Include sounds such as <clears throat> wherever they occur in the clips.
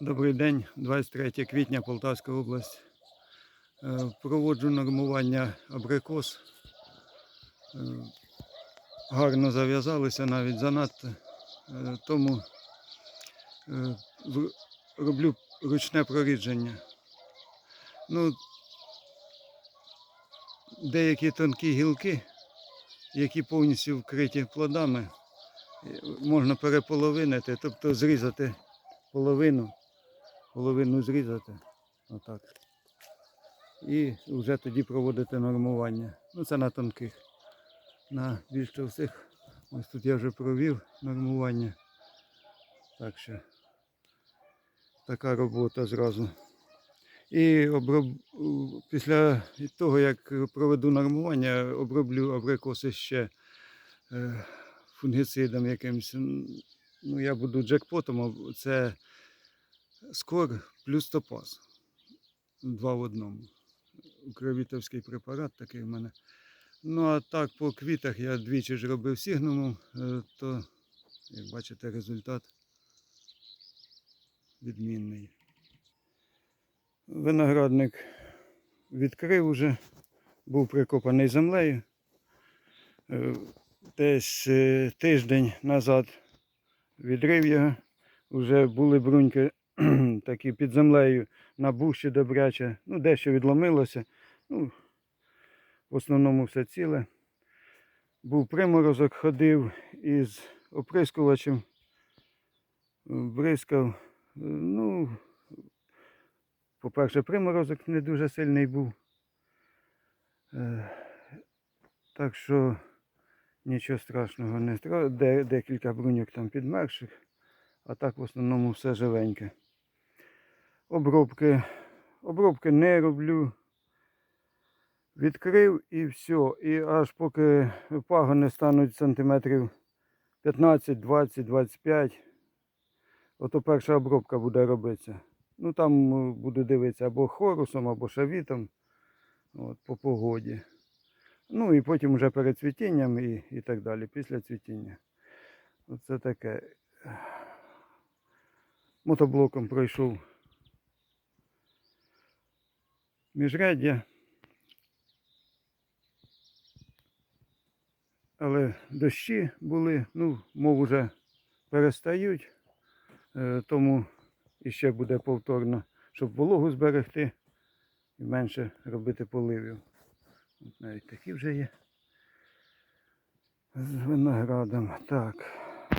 Добрий день, 23 квітня, Полтавська область. Е, Проводжу нормування абрикос. Е, Гарно зав'язалися, навіть занадто. Е, Тому роблю ручне прорідження. Ну, деякі тонкі гілки, які повністю вкриті плодами, можна переполовинити, тобто зрізати половину половину зрізати. Отак. І вже тоді проводити нормування. Ну це на тонких. На більш товстих. Ось тут я вже провів нормування. Так що така робота зразу. І оброб... після того, як проведу нормування, оброблю абрикоси ще е, фунгіцидом якимось. Ну, я буду джекпотом, це Скор плюс топаз. Два в одному. Укровітовський препарат такий в мене. Ну а так по квітах я двічі ж робив сігнумом, е, то, як бачите, результат відмінний. Виноградник відкрив уже, був прикопаний землею. Е, Десь е, тиждень назад відрив його. Вже були бруньки <clears throat> такі під землею набухші добряче. Ну, дещо відломилося. Ну, в основному все ціле. Був приморозок, ходив із оприскувачем, бризкав. Ну, по-перше, приморозок не дуже сильний був. Е, Так що нічого страшного не стра... Декілька бруньок там підмерших, а так в основному все живеньке. Обробки, обробки не роблю. Відкрив і все. І аж поки пагони стануть сантиметрів 15, 20, 25, ото перша обробка буде робитися. Ну там е, буду дивитися або хорусом, або шавітом от, по погоді. Ну і потім вже перед цвітінням і, і так далі, після цвітіння. Оце таке. Мотоблоком пройшов міжряддя. Але дощі були, ну, мов уже перестають, е, тому іще буде повторно, щоб вологу зберегти і менше робити поливів. Навіть такі вже є. З виноградом. Так,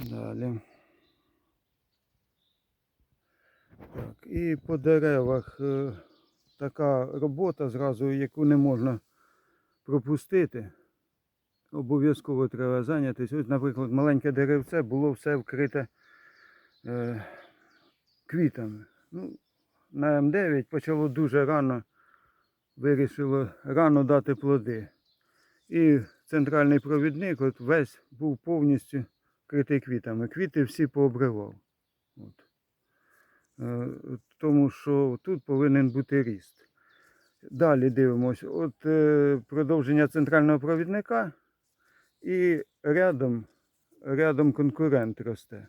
далі. Так, і по деревах е, така робота зразу, яку не можна пропустити. Обов'язково треба зайнятися. Ось, наприклад, маленьке деревце було все вкрите е, квітами. Ну, на М9 почало дуже рано, вирішило рано дати плоди. І центральний провідник от весь був повністю вкритий квітами. Квіти всі пообривав. От. Е, Тому що тут повинен бути ріст. Далі дивимось. От е, продовження центрального провідника і рядом, рядом конкурент росте.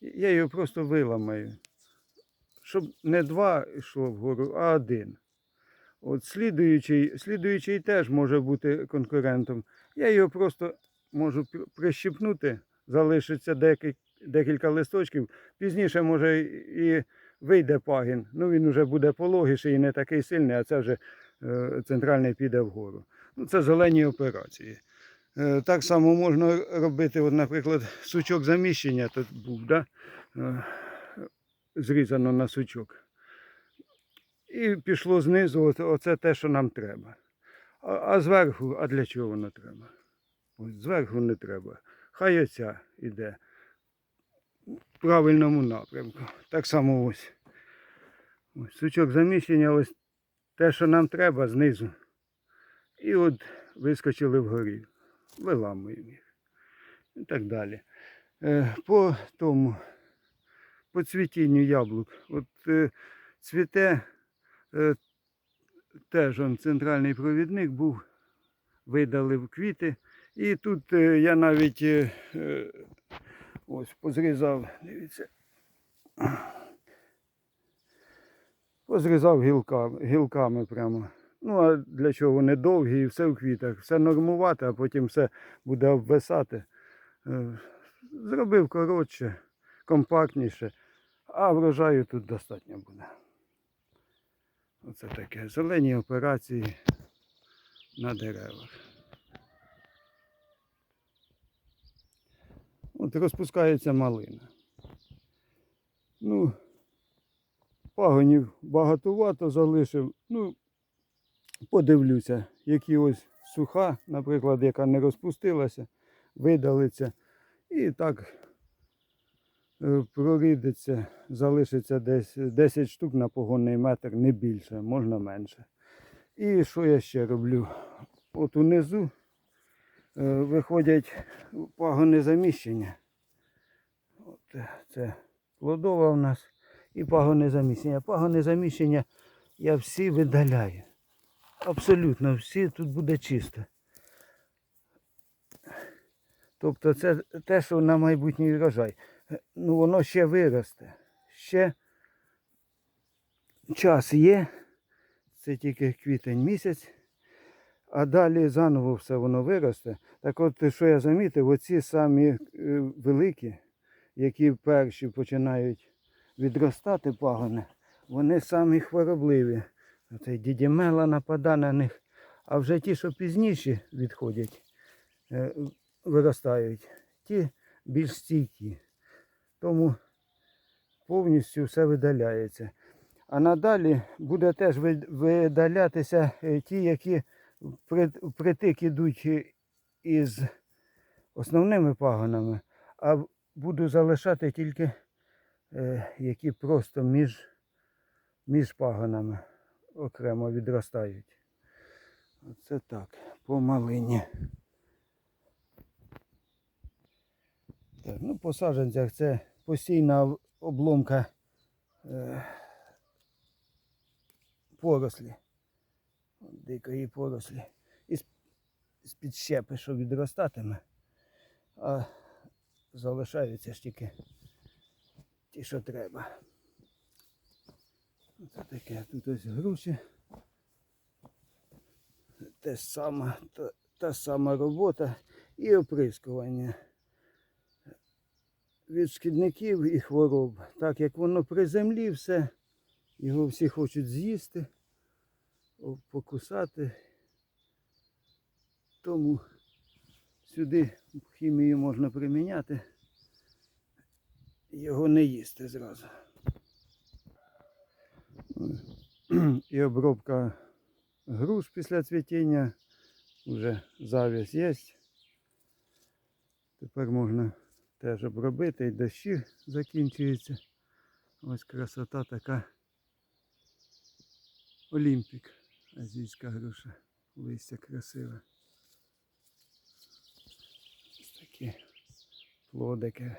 Я його просто виламаю. Щоб не два йшло вгору, а один. От слідуючий, слідуючий теж може бути конкурентом. Я його просто можу пр- прищипнути, залишиться декілька, декілька листочків. Пізніше, може, і вийде пагін. Ну він вже буде пологіший і не такий сильний, а це вже е, центральний піде вгору. Ну, це зелені операції. Е, Так само можна робити, от, наприклад, сучок заміщення тут був, да? Е, зрізано на сучок. І пішло знизу, от, оце те, що нам треба. А, а зверху, а для чого воно треба? Ось зверху не треба. Хай оця йде в правильному напрямку. Так само ось. ось сучок заміщення, ось те, що нам треба знизу. І от вискочили вгорі. Виламуємо їх. І так далі. Е, по тому, по цвітінню яблук. От е, цвіте е, теж он, центральний провідник був, видалив квіти. І тут я навіть ось позрізав, дивіться. Позрізав гілка, гілками прямо. Ну, а для чого вони довгі і все в квітах. Все нормувати, а потім все буде обвисати. Е, Зробив коротше, компактніше, а врожаю тут достатньо буде. Оце таке. Зелені операції на деревах. От розпускається малина. Ну, пагонів багатовато залишив. Ну, подивлюся, які ось суха, наприклад, яка не розпустилася, видалиться. І так е, прорідиться, залишиться десь 10 штук на погонний метр, не більше, можна менше. І що я ще роблю? От унизу виходять пагони заміщення. От е, це плодова у нас і пагони заміщення. Пагони заміщення я всі видаляю. Абсолютно всі, тут буде чисто. Тобто це те, що на майбутній врожай. Е, Ну воно ще виросте. Ще час є. Це тільки квітень місяць. А далі заново все воно виросте. Так от, що я замітив, оці самі е, великі, які перші починають відростати пагони, вони самі хворобливі. Оцей дідімела напада на них. А вже ті, що пізніші відходять, е, виростають, ті більш стійкі. Тому повністю все видаляється. А надалі буде теж видалятися е, ті, які при- впритик ідуть із основними пагонами, а буду залишати тільки е, які просто між, між пагонами окремо відростають. Оце так, по малині. Так, ну, по саджанцях це постійна обломка е, порослі. Дикої порослі. І з- з-під щепи, що відростатиме. А залишаються ж тільки ті, що треба. Це таке. Тут ось груші. Те саме, та, та сама робота і оприскування від шкідників і хвороб. Так як воно при землі все, його всі хочуть з'їсти, покусати. Тому сюди хімію можна приміняти, його не їсти зразу. <clears throat> І обробка груш після цвітіння. Вже завіс є. Тепер можна теж обробити і дощі закінчуються. Ось красота така. Олімпік. Азійська груша. Листя красиве. Ось такі плодики.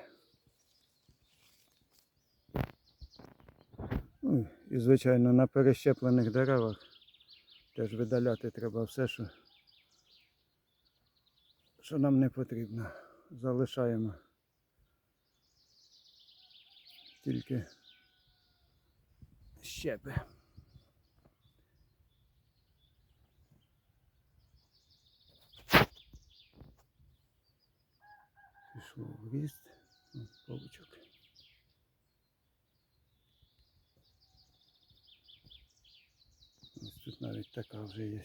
Ну, і, звичайно, на перещеплених деревах теж видаляти треба все, що, що нам не потрібно. Залишаємо тільки щепи. Пішло в ріст. Павучок. Ось тут навіть така вже є.